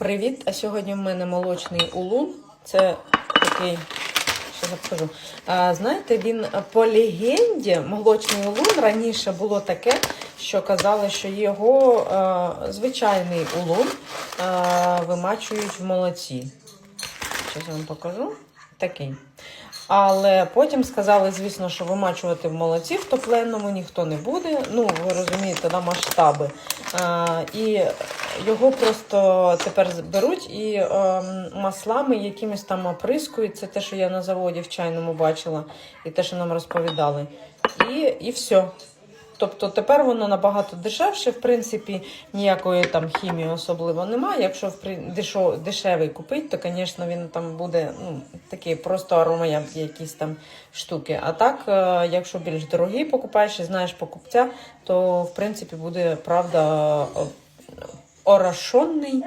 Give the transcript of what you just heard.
Привіт! А сьогодні в мене молочний улун. Це такий, що покажу. А, знаєте, він по легенді, молочний улун раніше було таке, що казали, що його а, звичайний улун а, вимачують в молоці. Зараз вам покажу. Такий. Але потім сказали, звісно, що вимачувати в молоці в топленому ніхто не буде. Ну, ви розумієте, на масштаби. І його просто тепер беруть і ем, маслами якимось там оприскують. Це те, що я на заводі в чайному бачила, і те, що нам розповідали. І, і все. Тобто тепер воно набагато дешевше, в принципі, ніякої там хімії особливо немає. Якщо в дешо- дешевий купити, то, звісно, він там буде ну, такий просто аромаєнтні якісь там штуки. А так, е, якщо більш дорогий покупаєш і знаєш покупця, то в принципі буде правда орашонний. орошонний